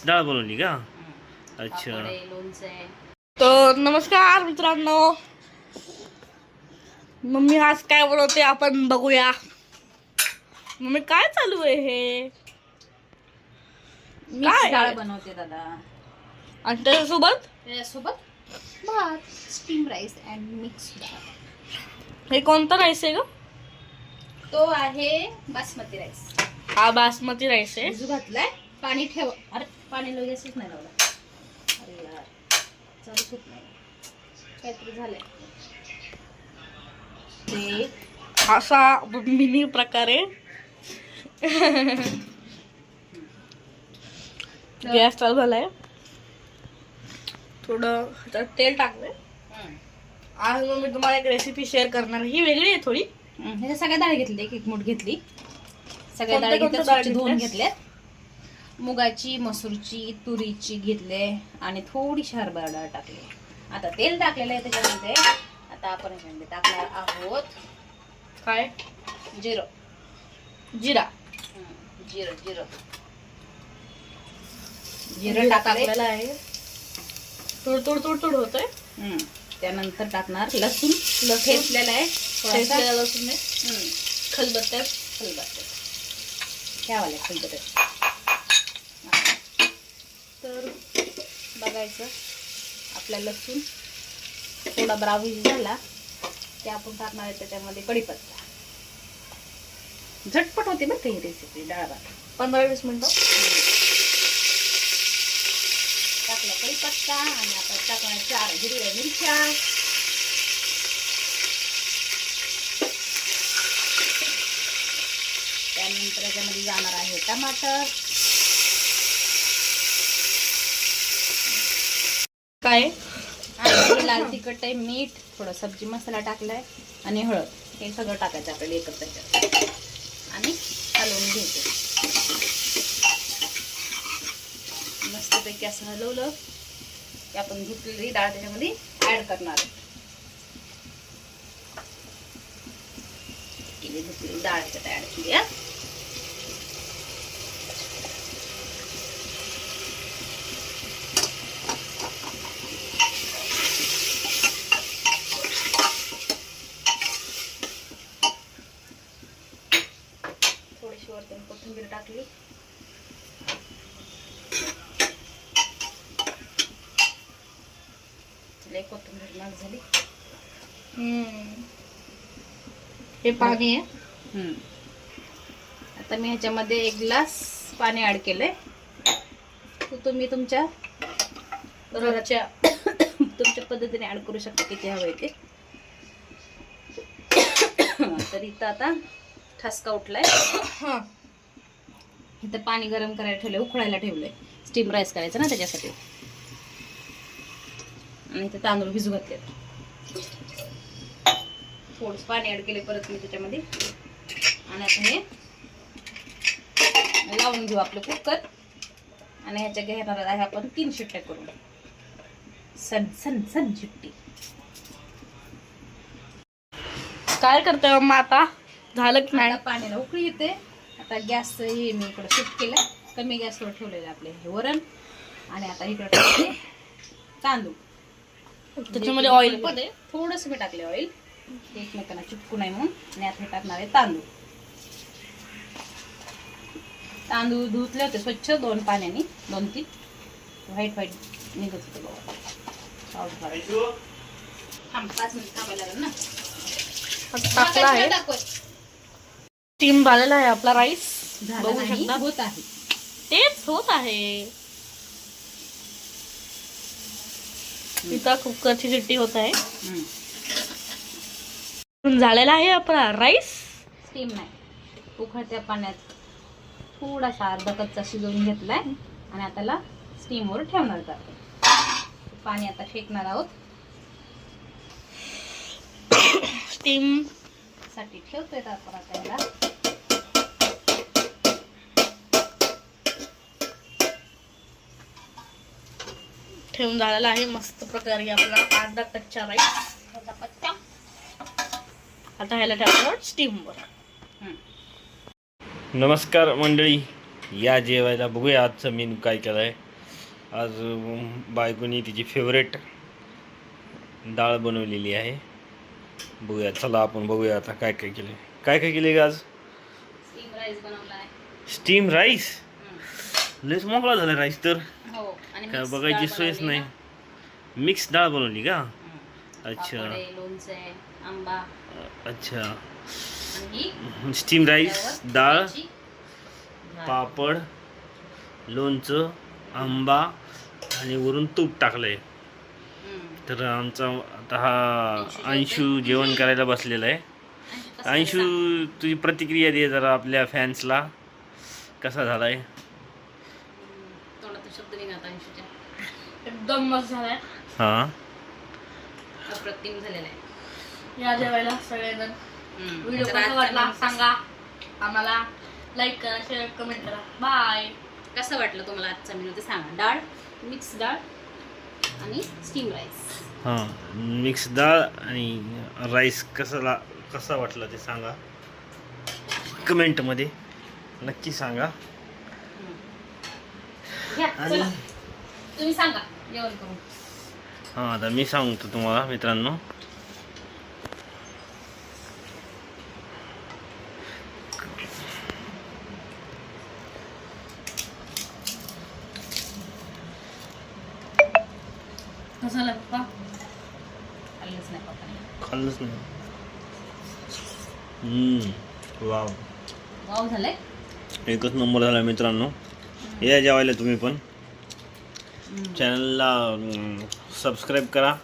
Mix डाळ बनवली का अच्छा तर नमस्कार मित्रांनो. मम्मी आज काय बनवते आपण बघूया. मम्मी काय चालू आहे हे? मिक्स काय? डाळ बनवते दादा. आणि त्याच्यासोबत? त्याच्यासोबत भात स्टीम राईस अँड मिक्स डाळ हे कोणता राईस आहे ग? तो आहे बासमती राईस हा बासमती राईस आहे. घातलाय. पाणी ठेव. अरे पाणी लगेचच नाही लावलं अरे यार चालूच होत नाही काहीतरी झालंय. ते असा मिनी प्रकारे. गॅस चालू झालाय. थोडं तेल टाकलंय. आज मग मी तुम्हाला एक रेसिपी शेअर करणार. ही वेगळी आहे थोडी. ह्याच्या सगळ्या डाळ घेतल्या एक एक मूठ घेतली. सगळ्या डाळ कोणत्या घेतल्या स्वच्छ धुवून? घेतल्यात. मुगाची मसूरची तुरीची घेतले आणि थोडीशी हरभरा डाळ टाकली. आता तेल टाकलेलं आहे त्याच्यामध्ये. आता आपण ह्याच्यामध्ये टाकणार आहोत काय? जिरं. जिरा. जिरं जिरं. जिरं टाकले टाकलेला आहे. तुड तुड तुड तुड होतंय? हम्म, त्यानंतर टाकणार लसूण. लसूण. ठेचलेलं आहे हम्म, खलबत्त्यात. खलबत्त्यात. ठेवाले खलबत्त्यात. करायचं आपला लसूण थोडा ब्राऊन झाला ते आपण टाकणार आहे त्याच्यामध्ये कढीपत्ता. झटपट होते बरं काही रेसिपी डाळ भात पंधरा वीस मिनिटं. टाकला कढीपत्ता आणि आपण टाकणार चार हिरव्या मिरच्या. त्यानंतर त्याच्यामध्ये जाणार आहे टमाटर. आहे. आणि लाल तिखट आहे मीठ थोडा सब्जी मसाला टाकलाय आणि हळद. हे सगळं टाकायचं आपल्याला एकत्र त्याच्यात. आणि हलवून घ्यायचं. मस्तपैकी असं हलवलं की आपण धुतलेली डाळ त्याच्यामध्ये ॲड करणार आहे. धुतलेली डाळ त्यात ॲड केली हा. थोडीशी वरती कोथिंबीर टाकली. लय कोथिंबीर महाग झाली. हम्म. हे पाणी आहे. आता मी ह्याच्यामध्ये एक ग्लास पाणी ऍड केलंय. तो तुम्ही तुमच्या रोजच्या तुमच्या पद्धतीने ऍड करू शकता किती हवंय ते. तर इथं आता ठसका उठलाय. हा इथं पाणी गरम करायला ठेवलंय उकळायला ठेवलंय. स्टीम राईस करायचं ना त्याच्यासाठी. आणि ते तांदूळ भिजू घातले थोडस पाणी ऍड केले परत मी त्याच्यामध्ये. आणि आता हे लावून घेऊ आपलं कुकर. आणि ह्याच्या घेणार आहे आपण तीन शिट्ट्या करून. सन सन सन शिट्टी. काय करतोय माता आता? झालं की नाही? आता पाण्याला उकळी येते. आता गॅस हे मी इकडं शिफ्ट केलं कमी गॅसवर ठेवलेलं आपले हे वरण. आणि आता इकडे टाकते तांदूळ. त्याच्यामध्ये ऑइल पण? आहे थोडस मी टाकले ऑइल एकमेकांना चिटकू नाही म्हणून. आणि आता हे टाकणार आहे तांदूळ. तांदूळ धुतले होते स्वच्छ दोन पाण्याने. दोन तीन. व्हाईट व्हाईट निघत होते. थांब पाच मिनिट थांबायला लागेल ना? टाकला आहे. स्टीम झालेला आहे आपला राईस बघू शकता. होत आहे. तेच होत आहे. इथं कुकरची शिट्टी होत आहे. झालेला आहे आपला राईस स्टीम नाही. उकळत्या पाण्यात थोडासा अर्धा कच्चा शिजवून घेतलाय आणि आता त्याला स्टीमवर ठेवणार का पाणी आता फेकणार आहोत. स्टीमसाठी ठेवतोय आपण आता ठेवून झालेला आहे. मस्त प्रकारे आपला अर्धा कच्चा राईस. आता ह्याला ठेवणार स्टीमवर हम्म. नमस्कार मंडळी. या जेवायला बघूया. आजचं मेनू काय केलं आहे आज बायकोनी तिची फेवरेट डाळ बनवलेली आहे. बघूया. चला आपण बघूया आता काय काय केले काय काय केले आज? स्टीम राईस बनवलाय स्टीम राईस. लयच मोकळा झाला राईस तर. हो काय बघायची सोयच नाही. मिक्स डाळ बनवली का. अच्छा. अच्छा. स्टीम राईस डाळ. पापड लोणचं आंबा आणि वरून तूप टाकलंय. तर आमचा आता हा अंशू जेवण करायला बसलेला आहे. अंशू? तुझी प्रतिक्रिया दे जरा आपल्या फॅन्सला कसा झालाय? शब्द निघाला अंशूच्या. एकदम मस्त झालाय. हां? अप्रतिम झालेला आहे. या जेवायला सगळेजण. हम्म. व्हिडिओ तर कसा आजचा वाटला सांगा. आम्हाला लाईक करा शेअर कमेंट करा. बाय कसं वाटलं तुम्हाला आजचा मेनू ते सांगा. डाळ मिक्स डाळ आणि स्टीम राईस हां मिक्स डाळ आणि राईस कसा ला कसा वाटला ते सांगा. कमेंटमध्ये नक्की सांगा. घ्या. आणि चला. तुम्ही सांगा. जेवण करून. हां आता मी सांगतो तुम्हाला मित्रांनो. कसं झालं पप्पा खाल्लंच नाही पप्पाने. खाल्लंच नाही. हम्म, वाव. वाव झालंय. एकच नंबर झाला मित्रांनो. या जेवायला तुम्ही पण. चॅनलला सबस्क्राईब करा.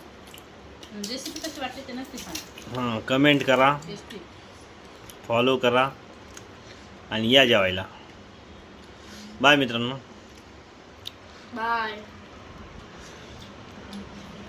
हां कमेंट करा. फॉलो करा. आणि या जेवायला. बाय मित्रांनो. बाय